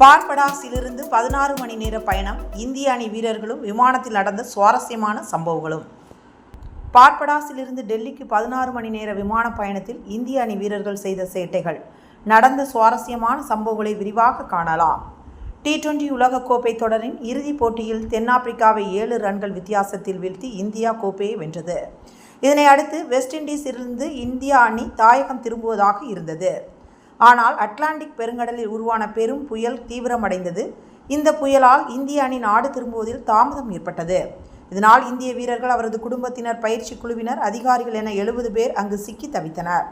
பார்படாஸிலிருந்து பதினாறு மணி நேர பயணம் இந்திய அணி வீரர்களும் விமானத்தில் நடந்த சுவாரஸ்யமான சம்பவங்களும். பார்படாஸிலிருந்து டெல்லிக்கு பதினாறு மணி நேர விமான பயணத்தில் இந்திய அணி வீரர்கள் செய்த சேட்டைகள். நடந்த சுவாரஸ்யமான சம்பவங்களை விரிவாக காணலாம். டி டுவெண்டி உலகக்கோப்பை தொடரின் இறுதிப் போட்டியில் தென்னாப்பிரிக்காவை ஏழு ரன்கள் வித்தியாசத்தில் வீழ்த்தி இந்தியா கோப்பையை வென்றது. இதனை அடுத்து வெஸ்ட் இண்டீஸிலிருந்து இந்தியா அணி தாயகம் திரும்புவதாக இருந்தது. ஆனால் அட்லாண்டிக் பெருங்கடலில் உருவான பெரும் புயல் தீவிரமடைந்தது. இந்த புயலால் இந்திய அணி நாடு திரும்புவதில் தாமதம் ஏற்பட்டது. இதனால் இந்திய வீரர்கள் அவரது குடும்பத்தினர் பயிற்சி குழுவினர் அதிகாரிகள் என எழுபது பேர் அங்கு சிக்கி தவித்தனர்.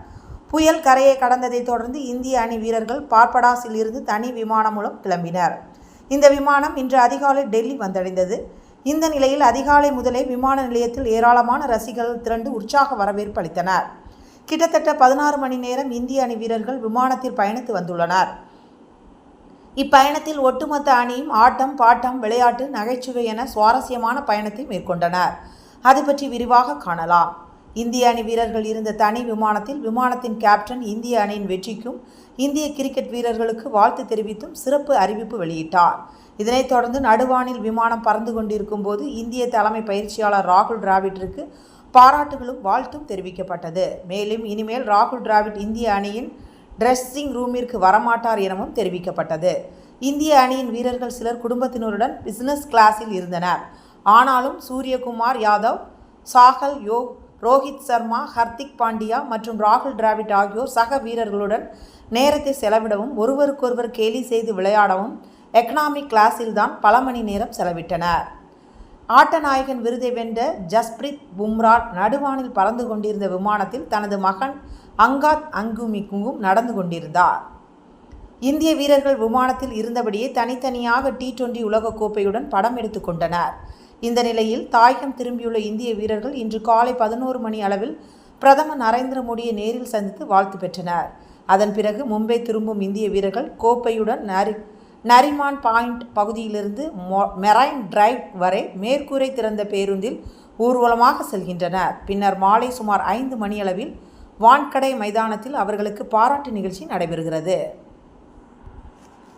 புயல் கரையை கடந்ததைத் தொடர்ந்து இந்திய அணி வீரர்கள் பார்படாஸில் இருந்து தனி விமானம் மூலம் கிளம்பினர். இந்த விமானம் இன்று அதிகாலை டெல்லி வந்தடைந்தது. இந்த நிலையில் அதிகாலை முதலே விமான நிலையத்தில் ஏராளமான ரசிகர்கள் திரண்டு உற்சாக வரவேற்பு அளித்தனர். கிட்டத்தட்ட பதினாறு மணி நேரம் இந்திய அணி வீரர்கள் விமானத்தில் பயணித்து வந்துள்ளனர். இப்பயணத்தில் ஒட்டுமொத்த அணியும் ஆட்டம் பாட்டம் விளையாட்டு நகைச்சுவை என சுவாரஸ்யமான பயணத்தை மேற்கொண்டனர். அது பற்றி விரிவாக காணலாம். இந்திய அணி வீரர்கள் இருந்த தனி விமானத்தில் விமானத்தின் கேப்டன் இந்திய அணியின் வெற்றிக்கும் இந்திய கிரிக்கெட் வீரர்களுக்கு வாழ்த்து தெரிவித்தும் சிறப்பு அறிவிப்பு வெளியிட்டார். இதனைத் தொடர்ந்து நடுவானில் விமானம் பறந்து கொண்டிருக்கும் போது இந்திய தலைமை பயிற்சியாளர் ராகுல் டிராவிட்டிற்கு பாராட்டுகளும் வாழ்த்தும் தெரிவிக்கப்பட்டது. மேலும் இனிமேல் ராகுல் டிராவிட் இந்திய அணியின் ட்ரெஸ்ஸிங் ரூமிற்கு வரமாட்டார் எனவும் தெரிவிக்கப்பட்டது. இந்திய அணியின் வீரர்கள் சிலர் குடும்பத்தினருடன் பிசினஸ் கிளாஸில் இருந்தனர். ஆனாலும் சூரியகுமார் யாதவ் சாகல் யோ ரோஹித் சர்மா ஹர்திக் பாண்டியா மற்றும் ராகுல் டிராவிட் ஆகியோர் சக வீரர்களுடன் நேரத்தை செலவிடவும் ஒருவருக்கொருவர் கேலி செய்து விளையாடவும் எக்கனாமிக் கிளாஸில்தான் பல மணி நேரம் செலவிட்டனர். ஆட்டநாயகன் விருதை வென்ற ஜஸ்பிரித் பும்ரா நடுவானில் பறந்து கொண்டிருந்த விமானத்தில் தனது மகன் அங்காத் அங்குமிக்குங்கும் நடந்து கொண்டிருந்தார். இந்திய வீரர்கள் விமானத்தில் இருந்தபடியே தனித்தனியாக டி டுவெண்டி உலகக்கோப்பையுடன் படம் எடுத்துக்கொண்டனர் இந்த நிலையில் தாயகம் திரும்பியுள்ள இந்திய வீரர்கள் இன்று காலை பதினோரு மணி அளவில் பிரதமர் நரேந்திர மோடியை நேரில் சந்தித்து வாழ்த்து பெற்றனர். அதன் பிறகு மும்பை திரும்பும் இந்திய வீரர்கள் கோப்பையுடன் நரி நரிமான் பாயிண்ட் பகுதியிலிருந்து மொ- மெரைன் டிரைவ் வரை மேற்கூரை திறந்த பேருந்தில் ஊர்வலமாக செல்கின்றனர். பின்னர் மாலை சுமார் ஐந்து மணியளவில் வான்கடை மைதானத்தில் அவர்களுக்கு பாராட்டு நிகழ்ச்சி நடைபெறுகிறது.